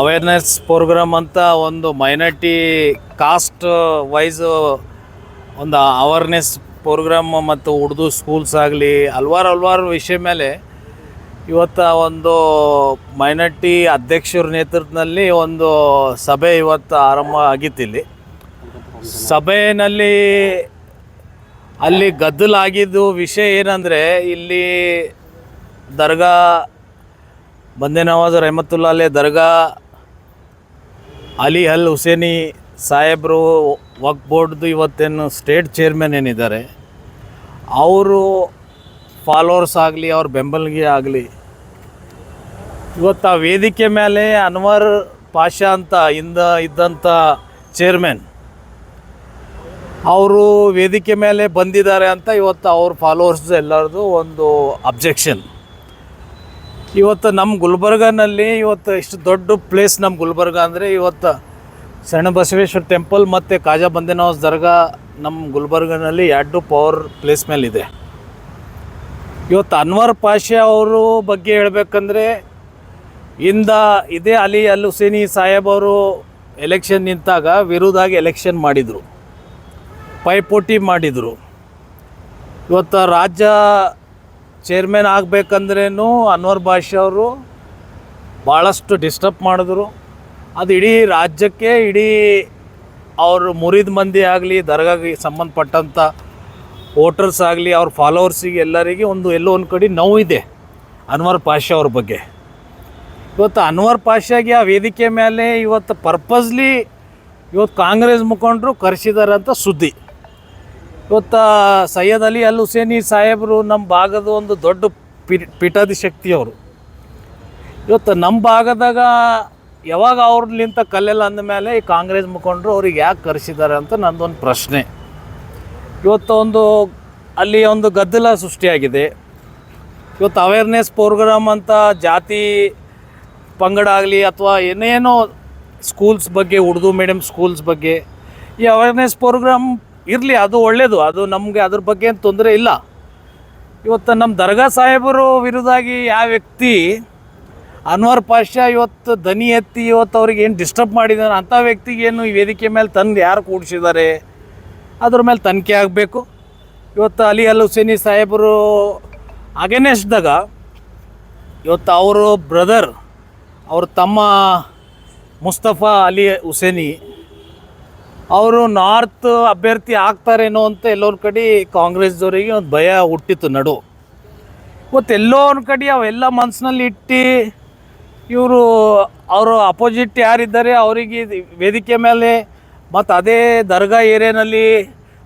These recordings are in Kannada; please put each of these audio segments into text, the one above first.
ಅವೇರ್ನೆಸ್ ಪ್ರೋಗ್ರಾಮ್ ಅಂತ ಒಂದು ಮೈನಾರಿಟಿ ಕಾಸ್ಟ್ ವೈಸ್ ಒಂದು ಅವೇರ್ನೆಸ್ ಪ್ರೋಗ್ರಾಮ್ ಮತ್ತು ಉರ್ದು ಸ್ಕೂಲ್ಸ್ ಆಗಲಿ, ಹಲ್ವಾರು ಹಲ್ವಾರು ವಿಷಯ ಮೇಲೆ ಇವತ್ತು ಒಂದು ಮೈನಾರಿಟಿ ಅಧ್ಯಕ್ಷರ ನೇತೃತ್ವದಲ್ಲಿ ಒಂದು ಸಭೆ ಇವತ್ತು ಆರಂಭ ಆಗಿತ್ತಿಲ್ಲಿ ಸಭೆಯಲ್ಲಿ ಅಲ್ಲಿ ಗದ್ದಲಾಗಿದ್ದು ವಿಷಯ ಏನಂದರೆ ಇಲ್ಲಿ ದರ್ಗಾ ಬಂದೇನವಾಜ್ ನವಾಜ್ ರಹಮತುಲ್ಲಾ ಅಲೆ ದರ್ಗಾ ಅಲಿ ಅಲ್ ಹುಸೇನಿ ಸಾಹೇಬರು ವಕ್ ಬೋರ್ಡ್ದು ಇವತ್ತೇನು ಸ್ಟೇಟ್ ಚೇರ್ಮನ್ ಏನಿದ್ದಾರೆ, ಅವರು ಫಾಲೋವರ್ಸ್ ಆಗಲಿ, ಅವ್ರ ಬೆಂಬಲಿಗೆ ಆಗಲಿ, ಇವತ್ತು ಆ ವೇದಿಕೆ ಮೇಲೆ ಅನ್ವರ್ ಪಾಷಾ ಅಂತ ಇಂದ ಇದ್ದಂಥ ಚೇರ್ಮನ್, ಅವರು ವೇದಿಕೆ ಮೇಲೆ ಬಂದಿದ್ದಾರೆ ಅಂತ ಇವತ್ತು ಅವ್ರ ಫಾಲೋವರ್ಸ್ ಎಲ್ಲರದು ಒಂದು ಅಬ್ಜೆಕ್ಷನ್. ಇವತ್ತು ನಮ್ಮ ಗುಲ್ಬರ್ಗನಲ್ಲಿ ಇವತ್ತು ಇಷ್ಟು ದೊಡ್ಡ ಪ್ಲೇಸ್ ನಮ್ಮ ಗುಲ್ಬರ್ಗ ಅಂದರೆ ಇವತ್ತು ಸಣ್ಣ ಬಸವೇಶ್ವರ ಟೆಂಪಲ್ ಮತ್ತು ಕಾಜಾ ಬಂದೇನವಾಸ್ ದರ್ಗಾ ನಮ್ಮ ಗುಲ್ಬರ್ಗನಲ್ಲಿ ಎರಡು ಪವರ್ ಪ್ಲೇಸ್ ಮೇಲಿದೆ ಇವತ್ತು ಅನ್ವರ್ ಪಾಷಾ ಅವರು ಬಗ್ಗೆ ಹೇಳಬೇಕಂದ್ರೆ ಇಂದ ಇದೇ ಅಲಿ ಅಲ್ ಹುಸೇನಿ ಸಾಹೇಬ್ ಅವರು ಎಲೆಕ್ಷನ್ ನಿಂತಾಗ ವಿರುದ್ಧಾಗಿ ಎಲೆಕ್ಷನ್ ಮಾಡಿದರು. ಪೈಪೋಟಿ ಮಾಡಿದರು. ಇವತ್ತು ರಾಜ್ಯ ಚೇರ್ಮನ್ ಆಗಬೇಕಂದ್ರೇನು ಅನ್ವರ್ ಭಾಷೆ ಅವರು ಭಾಳಷ್ಟು ಡಿಸ್ಟರ್ಬ್ ಮಾಡಿದ್ರು. ಅದು ಇಡೀ ರಾಜ್ಯಕ್ಕೆ, ಇಡೀ ಅವರು ಮುರಿದ ಮಂದಿ ಆಗಲಿ, ದರ್ಗಾಗೆ ಸಂಬಂಧಪಟ್ಟಂಥ ವೋಟರ್ಸ್ ಆಗಲಿ, ಅವ್ರ ಫಾಲೋವರ್ಸಿಗೆ ಎಲ್ಲರಿಗೆ ಒಂದು ಎಲ್ಲೋ ಒಂದು ಕಡೆ ನೋವಿದೆ ಅನ್ವರ್ ಪಾಷಾ ಅವ್ರ ಬಗ್ಗೆ. ಇವತ್ತು ಅನ್ವರ್ ಪಾಷಾಗೆ ಆ ವೇದಿಕೆ ಮೇಲೆ ಇವತ್ತು ಪರ್ಪಸ್ಲಿ ಇವತ್ತು ಕಾಂಗ್ರೆಸ್ ಮುಖಂಡರು ಕರೆಸಿದ್ದಾರೆ ಅಂತ ಸುದ್ದಿ. ಇವತ್ತು ಸೈಯದ್ ಅಲಿ ಅಲ್ ಹುಸೇನಿ ಸಾಹೇಬರು ನಮ್ಮ ಭಾಗದ ಒಂದು ದೊಡ್ಡ ಪೀಠಾಧಿಶಕ್ತಿ ಅವರು. ಇವತ್ತು ನಮ್ಮ ಭಾಗದಾಗ ಯಾವಾಗ ಅವ್ರಲಿಂತ ಕಲ್ಲೆಲ್ಲ ಅಂದಮೇಲೆ ಈ ಕಾಂಗ್ರೆಸ್ ಮುಖಂಡರು ಅವ್ರಿಗೆ ಯಾಕೆ ಕರೆಸಿದ್ದಾರೆ ಅಂತ ನಂದೊಂದು ಪ್ರಶ್ನೆ. ಇವತ್ತು ಒಂದು ಅಲ್ಲಿ ಒಂದು ಗದ್ದಲ ಸೃಷ್ಟಿಯಾಗಿದೆ. ಇವತ್ತು ಅವೇರ್ನೆಸ್ ಪ್ರೋಗ್ರಾಮ್ ಅಂತ ಜಾತಿ ಪಂಗಡ ಆಗಲಿ ಅಥವಾ ಏನೇನೋ ಸ್ಕೂಲ್ಸ್ ಬಗ್ಗೆ, ಉರ್ದು ಮೀಡಿಯಮ್ ಸ್ಕೂಲ್ಸ್ ಬಗ್ಗೆ ಈ ಅವೇರ್ನೆಸ್ ಪ್ರೋಗ್ರಾಮ್ ಇರಲಿ, ಅದು ಒಳ್ಳೆಯದು ಅದು ನಮಗೆ ಅದ್ರ ಬಗ್ಗೆ ಏನು ತೊಂದರೆ ಇಲ್ಲ. ಇವತ್ತು ನಮ್ಮ ದರ್ಗಾ ಸಾಹೇಬರು ವಿರುದ್ಧಾಗಿ ಯಾವ ವ್ಯಕ್ತಿ ಅನ್ವರ್ ಪಾಷಾ ಇವತ್ತು ದನಿ ಎತ್ತಿ ಇವತ್ತು ಅವ್ರಿಗೆ ಏನು ಡಿಸ್ಟರ್ಬ್ ಮಾಡಿದಾನೆ? ಅಂಥ ವ್ಯಕ್ತಿಗೇನು ಈ ವೇದಿಕೆ ಮೇಲೆ ತಂದು ಯಾರು ಕೂಡಿಸಿದ್ದಾರೆ? ಅದ್ರ ಮೇಲೆ ತನಿಖೆ ಆಗಬೇಕು. ಇವತ್ತು ಅಲಿ ಅಲ್ ಹುಸೇನಿ ಸಾಹೇಬರು ಅಗೇನೆಸ್ಟ್ದಾಗ ಇವತ್ತು ಅವರು ಬ್ರದರ್ ಅವ್ರ ತಮ್ಮ ಮುಸ್ತಫಾ ಅಲಿ ಹುಸೇನಿ ಅವರು ನಾರ್ತ್ ಅಭ್ಯರ್ಥಿ ಆಗ್ತಾರೇನೋ ಅಂತ ಎಲ್ಲೋ ಕಡೆ ಕಾಂಗ್ರೆಸ್ದವರಿಗೆ ಒಂದು ಭಯ ಹುಟ್ಟಿತ್ತು ನಡು. ಇವತ್ತು ಎಲ್ಲೋ ಒಂದು ಕಡೆ ಅವೆಲ್ಲ ಮನಸ್ಸಿನಲ್ಲಿ ಇಟ್ಟು ಇವರು ಅವರು ಅಪೋಸಿಟ್ ಯಾರಿದ್ದಾರೆ ಅವರಿಗೆ ವೇದಿಕೆ ಮೇಲೆ ಮತ್ತು ಅದೇ ದರ್ಗಾ ಏರಿಯಾನಲ್ಲಿ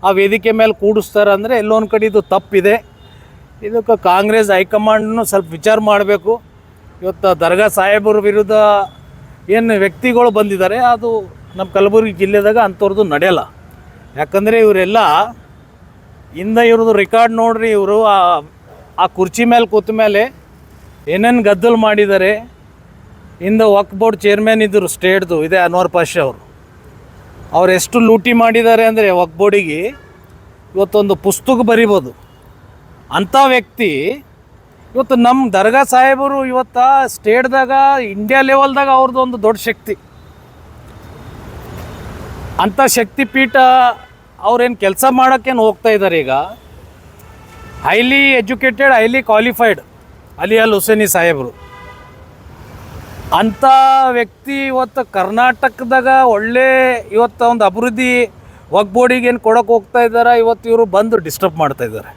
ಆ ವೇದಿಕೆ ಮೇಲೆ ಕೂಡಿಸ್ತಾರೆ ಅಂದರೆ ಎಲ್ಲೋ ಒಂದು ಕಡೆ ಇದು ತಪ್ಪಿದೆ. ಇದಕ್ಕೆ ಕಾಂಗ್ರೆಸ್ ಹೈಕಮಾಂಡ್ನು ಸ್ವಲ್ಪ ವಿಚಾರ ಮಾಡಬೇಕು. ಇವತ್ತು ದರ್ಗಾ ಸಾಹೇಬರ ವಿರುದ್ಧ ಏನು ವ್ಯಕ್ತಿಗಳು ಬಂದಿದ್ದಾರೆ ಅದು ನಮ್ಮ ಕಲಬುರಗಿ ಜಿಲ್ಲೆದಾಗ ಅಂಥವ್ರದ್ದು ನಡೆಯಲ್ಲ. ಯಾಕಂದರೆ ಇವರೆಲ್ಲ ಹಿಂದೆ ಇವ್ರದ್ದು ರೆಕಾರ್ಡ್ ನೋಡ್ರಿ ಇವರು ಆ ಆ ಕುರ್ಚಿ ಮೇಲೆ ಕೂತ ಮೇಲೆ ಏನೇನು ಗದ್ದಲು ಮಾಡಿದ್ದಾರೆ ಹಿಂದೆ ವಕ್ ಬೋರ್ಡ್ ಚೇರ್ಮನ್ ಇದ್ದರು ಸ್ಟೇಟ್ದು ಇದೆ ಅನ್ವರ್ ಪಾಷಾ ಅವರು. ಅವ್ರು ಎಷ್ಟು ಲೂಟಿ ಮಾಡಿದ್ದಾರೆ ಅಂದರೆ ವಕ್ ಬೋರ್ಡಿಗೆ ಇವತ್ತೊಂದು ಪುಸ್ತಕ ಬರಿಬೋದು. ಅಂಥ ವ್ಯಕ್ತಿ ಇವತ್ತು ನಮ್ಮ ದರ್ಗಾ ಸಾಹೇಬರು ಇವತ್ತು ಸ್ಟೇಟ್ದಾಗ ಇಂಡಿಯಾ ಲೆವೆಲ್ದಾಗ ಅವ್ರದ್ದು ಒಂದು ದೊಡ್ಡ ಶಕ್ತಿ. ಅಂಥ ಶಕ್ತಿಪೀಠ ಅವ್ರೇನು ಕೆಲಸ ಮಾಡೋಕ್ಕೇನು ಹೋಗ್ತಾ ಇದ್ದಾರೆ ಈಗ? Highly educated highly qualified Ali Al Husaini ಸಾಹೇಬರು. ಅಂಥ ವ್ಯಕ್ತಿ ಇವತ್ತು ಕರ್ನಾಟಕದಾಗ ಒಳ್ಳೆ ಇವತ್ತು ಒಂದು ಅಭಿವೃದ್ಧಿ ಒಗ್ಬೋಡಿಗೆ ಏನು ಕೊಡೋಕೆ ಹೋಗ್ತಾ ಇದ್ದಾರೆ ಇವತ್ತು ಇವರು ಬಂದು ಡಿಸ್ಟರ್ಬ್ ಮಾಡ್ತಾ ಇದ್ದಾರೆ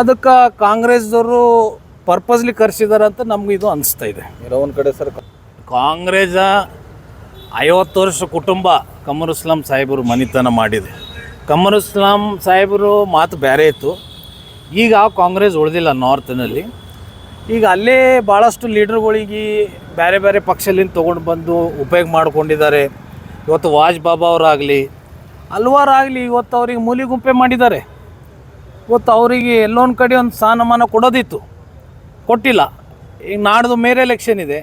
ಅದಕ್ಕೆ ಕಾಂಗ್ರೆಸ್ದವರು ಪರ್ಪಸ್ಲಿ ಕರೆಸಿದ್ದಾರೆ ಅಂತ ನಮ್ಗೆ ಇದು ಅನಿಸ್ತಾ ಇದೆ. ಇರೋ ಒಂದು ಕಡೆ ಸರ್ ಕಾಂಗ್ರೆಸ್ ಐವತ್ತು ವರ್ಷ ಕುಟುಂಬ ಕಮರುಸ್ಲಾಂ ಸಾಹೇಬರು ಮನಿತನ ಮಾಡಿದೆ. ಕಮರುಸ್ಲಾಂ ಸಾಹೇಬರು ಮಾತು ಬೇರೆ ಇತ್ತು. ಈಗ ಕಾಂಗ್ರೆಸ್ ಉಳಿದಿಲ್ಲ ನಾರ್ತ್ನಲ್ಲಿ ಈಗ ಅಲ್ಲೇ ಭಾಳಷ್ಟು ಲೀಡರ್ಗಳಿಗೆ ಬೇರೆ ಬೇರೆ ಪಕ್ಷಲಿಂದ ತೊಗೊಂಡು ಬಂದು ಉಪಯೋಗ ಮಾಡ್ಕೊಂಡಿದ್ದಾರೆ. ಇವತ್ತು ವಾಜ್ ಬಾಬಾ ಅವರಾಗಲಿ ಹಲ್ವಾರಾಗಲಿ ಇವತ್ತು ಅವ್ರಿಗೆ ಮೂಲಿ ಗುಂಪೆ ಮಾಡಿದ್ದಾರೆ. ಇವತ್ತು ಅವರಿಗೆ ಎಲ್ಲೊಂದು ಕಡೆ ಒಂದು ಸ್ಥಾನಮಾನ ಕೊಡೋದಿತ್ತು. ಕೊಟ್ಟಿಲ್ಲ. ಈಗ ನಾಡ್ದು ಮೇರೆ ಎಲೆಕ್ಷನ್ ಇದೆ.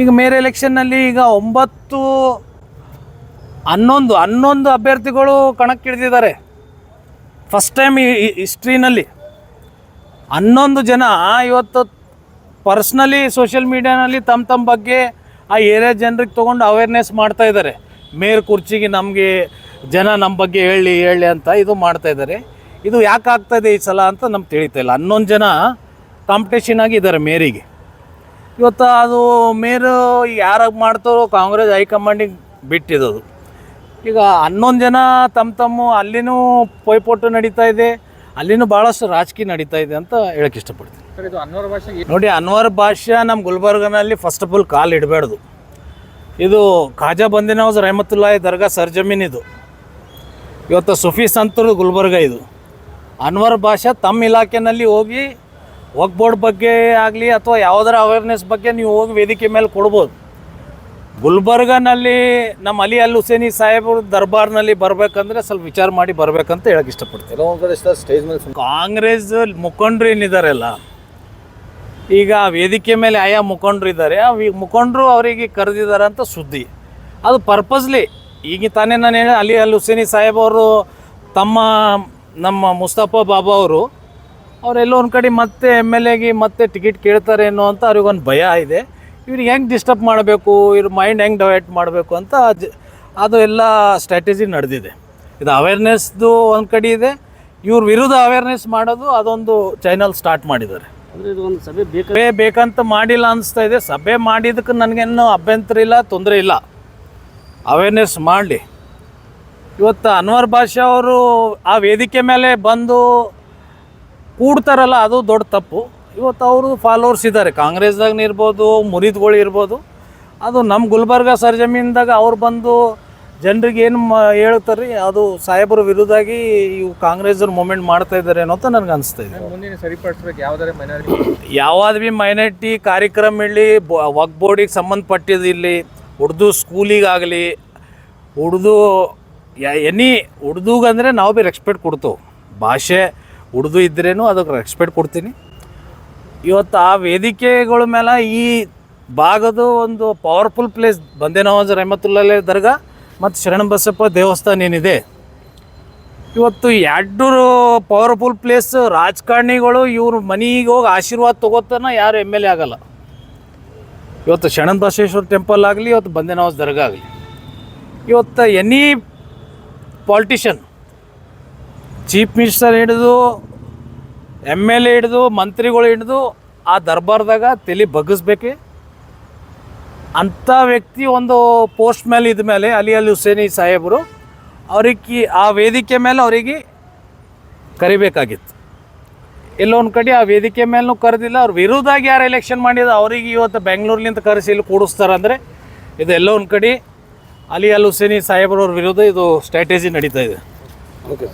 ಈಗ ಮೇರೆ ಎಲೆಕ್ಷನ್ನಲ್ಲಿ ಈಗ ಒಂಬತ್ತು, ಹನ್ನೊಂದು ಹನ್ನೊಂದು ಅಭ್ಯರ್ಥಿಗಳು ಕಣಕ್ಕಿಳಿದಿದ್ದಾರೆ. ಫಸ್ಟ್ ಟೈಮ್ ಹಿಸ್ಟ್ರಿನಲ್ಲಿ ಹನ್ನೊಂದು ಜನ ಇವತ್ತು ಪರ್ಸ್ನಲಿ ಸೋಷಿಯಲ್ ಮೀಡಿಯಾನಲ್ಲಿ ತಮ್ಮ ತಮ್ಮ ಬಗ್ಗೆ ಆ ಏರಿಯಾ ಜನರಿಗೆ ತೊಗೊಂಡು ಅವೇರ್ನೆಸ್ ಮಾಡ್ತಾ ಇದ್ದಾರೆ. ಮೇರ್ ಕುರ್ಚಿಗೆ ನಮಗೆ ಜನ ನಮ್ಮ ಬಗ್ಗೆ ಹೇಳಿ ಹೇಳಿ ಅಂತ ಇದು ಮಾಡ್ತಾ ಇದ್ದಾರೆ. ಇದು ಯಾಕೆ ಆಗ್ತಾಯಿದೆ ಈ ಸಲ ಅಂತ ನಮ್ಗೆ ತಿಳಿತಾ ಇಲ್ಲ. ಹನ್ನೊಂದು ಜನ ಕಾಂಪಿಟೇಷನ್ ಆಗಿ ಇದ್ದಾರೆ ಮೇರಿಗೆ. ಇವತ್ತು ಅದು ಮೇರು ಯಾರಾಗಿ ಮಾಡ್ತಾರೋ ಕಾಂಗ್ರೆಸ್ ಹೈಕಮಾಂಡಿಗೆ ಬಿಟ್ಟಿದ್ದದು ಈಗ ಹನ್ನೊಂದು ಜನ ತಮ್ಮ ತಮ್ಮ ಅಲ್ಲಿನೂ ಪೈಪೋಟು ನಡೀತಾ ಇದೆ ಅಲ್ಲಿನೂ ಭಾಳಷ್ಟು ರಾಜಕೀಯ ನಡೀತಾ ಇದೆ ಅಂತ ಹೇಳಕ್ಕೆ ಇಷ್ಟಪಡ್ತೀನಿ. ಸರ್ ಇದು ಅನ್ವರ್ ಭಾಷೆ ನೋಡಿ ಅನ್ವರ್ ಭಾಷ್ಯ ನಮ್ಮ ಗುಲ್ಬರ್ಗನಲ್ಲಿ ಫಸ್ಟ್ ಆಫ್ ಆಲ್ ಕಾಲು ಇಡಬಾರ್ದು ಇದು ಖಾಜಾ ಬಂದಿನ ಹೌಸ್ ರಹಮತುಲ್ಲಾಹಿ ದರ್ಗಾ ಸರ್ಜಮೀನ್ ಇದು. ಇವತ್ತು ಸುಫಿ ಸಂತರು ಗುಲ್ಬರ್ಗ ಇದು. ಅನ್ವರ್ ಭಾಷಾ ತಮ್ಮ ಇಲಾಖೆನಲ್ಲಿ ಹೋಗಿ ವಕ್ ಬೋರ್ಡ್ ಬಗ್ಗೆ ಆಗಲಿ ಅಥವಾ ಯಾವುದರ ಅವೇರ್ನೆಸ್ ಬಗ್ಗೆ ನೀವು ಹೋಗಿ ವೇದಿಕೆ ಮೇಲೆ ಕೊಡ್ಬೋದು. ಗುಲ್ಬರ್ಗನಲ್ಲಿ ನಮ್ಮ ಅಲಿ ಅಲ್ ಹುಸೇನಿ ಸಾಹೇಬ್ರ ದರ್ಬಾರ್ನಲ್ಲಿ ಬರಬೇಕಂದ್ರೆ ಸ್ವಲ್ಪ ವಿಚಾರ ಮಾಡಿ ಬರಬೇಕಂತ ಹೇಳಕ್ಕೆ ಇಷ್ಟಪಡ್ತೀನಿ. ಸ್ಟೇಜ್ ಮೇಲೆ ಕಾಂಗ್ರೆಸ್ ಮುಖಂಡರು ಏನಿದಾರಲ್ಲ ಈಗ ವೇದಿಕೆ ಮೇಲೆ ಆಯಾ ಮುಖಂಡರು ಇದ್ದಾರೆ ಆ ಮುಖಂಡರು ಅವರಿಗೆ ಕರೆದಿದ್ದಾರೆ ಅಂತ ಸುದ್ದಿ. ಅದು ಪರ್ಪಸ್ಲಿ ಈಗ ತಾನೇ ನಾನು ಹೇಳಿ ಅಲಿ ಅಲ್ ಹುಸೇನಿ ಸಾಹೇಬ್ ಅವರು ತಮ್ಮ ನಮ್ಮ ಮುಸ್ತಫಾ ಬಾಬಾ ಅವರು ಅವರೆಲ್ಲೋ ಒಂದು ಕಡೆ ಮತ್ತೆ ಎಂ ಎಲ್ ಎಗೆ ಮತ್ತೆ ಟಿಕೆಟ್ ಕೇಳ್ತಾರೆ ಕೇಳ್ತಾರೇನೋ ಅಂತ ಅವ್ರಿಗೊಂದು ಭಯ ಇದೆ. ಇವ್ರಿಗೆ ಹೆಂಗೆ ಡಿಸ್ಟರ್ಬ್ ಮಾಡಬೇಕು? ಇವ್ರ ಮೈಂಡ್ ಹೆಂಗೆ ಡೈವರ್ಟ್ ಮಾಡಬೇಕು ಅಂತ ಅದು ಎಲ್ಲ ಸ್ಟ್ರಾಟಜಿ ನಡೆದಿದೆ. ಇದು ಅವೇರ್ನೆಸ್ದು ಒಂದು ಕಡೆ ಇದೆ. ಇವ್ರ ವಿರುದ್ಧ ಅವೇರ್ನೆಸ್ ಮಾಡೋದು ಅದೊಂದು ಚಾನಲ್ ಸ್ಟಾರ್ಟ್ ಮಾಡಿದ್ದಾರೆ. ಒಂದು ಸಭೆ ಬೇಕು ಸಭೆ ಬೇಕಂತ ಮಾಡಿಲ್ಲ ಅನಿಸ್ತಾ ಇದೆ. ಸಭೆ ಮಾಡಿದ್ದಕ್ಕೆ ನನಗೇನು ಅಭ್ಯಂತರ ಇಲ್ಲ ತೊಂದರೆ ಇಲ್ಲ. ಅವೇರ್ನೆಸ್ ಮಾಡಲಿ. ಇವತ್ತು ಅನ್ವರ್ ಭಾಷಾ ಅವರು ಆ ವೇದಿಕೆ ಮೇಲೆ ಬಂದು ಕೂಡ್ತಾರಲ್ಲ ಅದು ದೊಡ್ಡ ತಪ್ಪು. ಇವತ್ತು ಅವರು ಫಾಲೋವರ್ಸ್ ಇದ್ದಾರೆ. ಕಾಂಗ್ರೆಸ್ದಾಗ ಇರ್ಬೋದು ಮುರಿದ್ಗಳು ಇರ್ಬೋದು. ಅದು ನಮ್ಮ ಗುಲ್ಬರ್ಗ ಸರ್ಜಮೀನ್ದಾಗ ಅವ್ರು ಬಂದು ಜನರಿಗೆ ಏನು ಮ ಹೇಳ್ತಾರೆ ಅದು ಸಾಹೇಬರ ವಿರುದ್ಧಾಗಿ ಇವು ಕಾಂಗ್ರೆಸ್ ಮೂಮೆಂಟ್ ಮಾಡ್ತಾ ಇದ್ದಾರೆ ಅನ್ನೋ ಅಂತ ನನಗೆ ಅನಿಸ್ತಾ ಇದೆ. ಮುಂದಿನ ಸರಿಪಡಿಸ್ಬೇಕು ಯಾವ್ದಾರೆ ಮೈನಾರಿಟಿ ಯಾವ್ದು ಭೀ ಮೈನಾರಿಟಿ ಕಾರ್ಯಕ್ರಮ ಇರಲಿ ವಕ್ ಬೋರ್ಡಿಗೆ ಸಂಬಂಧಪಟ್ಟಿದ್ದು ಇಲ್ಲಿ ಉರ್ದು ಸ್ಕೂಲಿಗಾಗಲಿ ಉರ್ದು ಎನಿ ಉರ್ದುಗಂದರೆ ನಾವು ಭೀ ರೆಸ್ಪೆಕ್ಟ್ ಕೊಡ್ತೇವೆ. ಭಾಷೆ ಉರ್ದು ಇದ್ರೇನು ಅದಕ್ಕೆ ರೆಸ್ಪೆಕ್ಟ್ ಕೊಡ್ತೀನಿ. ಇವತ್ತು ಆ ವೇದಿಕೆಗಳ ಮೇಲೆ ಈ ಭಾಗದ ಒಂದು ಪವರ್ಫುಲ್ ಪ್ಲೇಸ್ ಬಂದೇನವಾಜ್ ನವಾಜ್ ದರ್ಗಾ ಮತ್ತು ಶರಣ ಬಸಪ್ಪ ದೇವಸ್ಥಾನ ಏನಿದೆ. ಇವತ್ತು ಎರಡು ಪವರ್ಫುಲ್ ಪ್ಲೇಸ್ ರಾಜಕಾರಣಿಗಳು ಇವ್ರ ಮನೆಗೆ ಹೋಗಿ ಆಶೀರ್ವಾದ ತೊಗೋತಾನ ಯಾರು ಎಂ ಎಲ್ ಎ ಆಗಲ್ಲ. ಇವತ್ತು ಶರಣ ಬಸವೇಶ್ವರ ಟೆಂಪಲ್ ಆಗಲಿ, ಇವತ್ತು ಬಂದೇನವಾಜ್ ದರ್ಗಾ ಆಗಲಿ. ಇವತ್ತು ಎನಿ ಪಾಲಿಟಿಷನ್ ಚೀಫ್ ಮಿನಿಸ್ಟರ್ ಹಿಡಿದು ಎಂ ಎಲ್ ಎ ಹಿಡಿದು, ಮಂತ್ರಿಗಳು ಹಿಡಿದು ಆ ದರ್ಬಾರ್ದಾಗ ತಲೆ ಬಗ್ಗಿಸ್ಬೇಕು? ಅಂಥ ವ್ಯಕ್ತಿ ಒಂದು ಪೋಸ್ಟ್ ಮೇಲೆ ಇದ್ದ ಮೇಲೆ ಅಲಿ ಅಲಿ ಹುಸೇನಿ ಸಾಹೇಬರು ಅವ್ರಿಗೆ ಆ ವೇದಿಕೆ ಮೇಲೆ ಅವರಿಗೆ ಕರಿಬೇಕಾಗಿತ್ತು. ಎಲ್ಲೊಂದು ಕಡೆ ಆ ವೇದಿಕೆ ಮೇಲೂ ಕರೆದಿಲ್ಲ, ಅವ್ರ ವಿರುದ್ಧಾಗಿ ಯಾರು ಎಲೆಕ್ಷನ್ ಮಾಡಿದ ಅವರಿಗೆ ಇವತ್ತು ಬೆಂಗಳೂರಿನಿಂದ ಕರೆಸಿ ಇಲ್ಲಿ ಕೂಡಿಸ್ತಾರಂದರೆ ಇದು ಎಲ್ಲೊಂದು ಕಡೆ ಅಲಿ ಅಲ್ ಹುಸೇನಿ ಸಾಹೇಬ್ರವ್ರ ವಿರುದ್ಧ ಇದು ಸ್ಟ್ರಾಟಜಿ ನಡೀತಾ ಇದೆ. ಓಕೆ